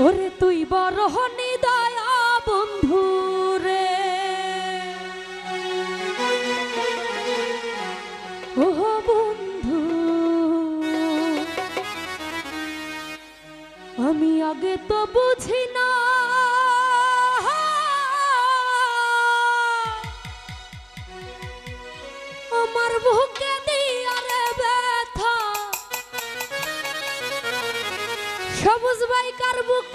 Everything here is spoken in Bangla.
ওরে তুই বড় দয়া বন্ধু রে। ও বন্ধু আমি আগে তো বুঝি না Карбук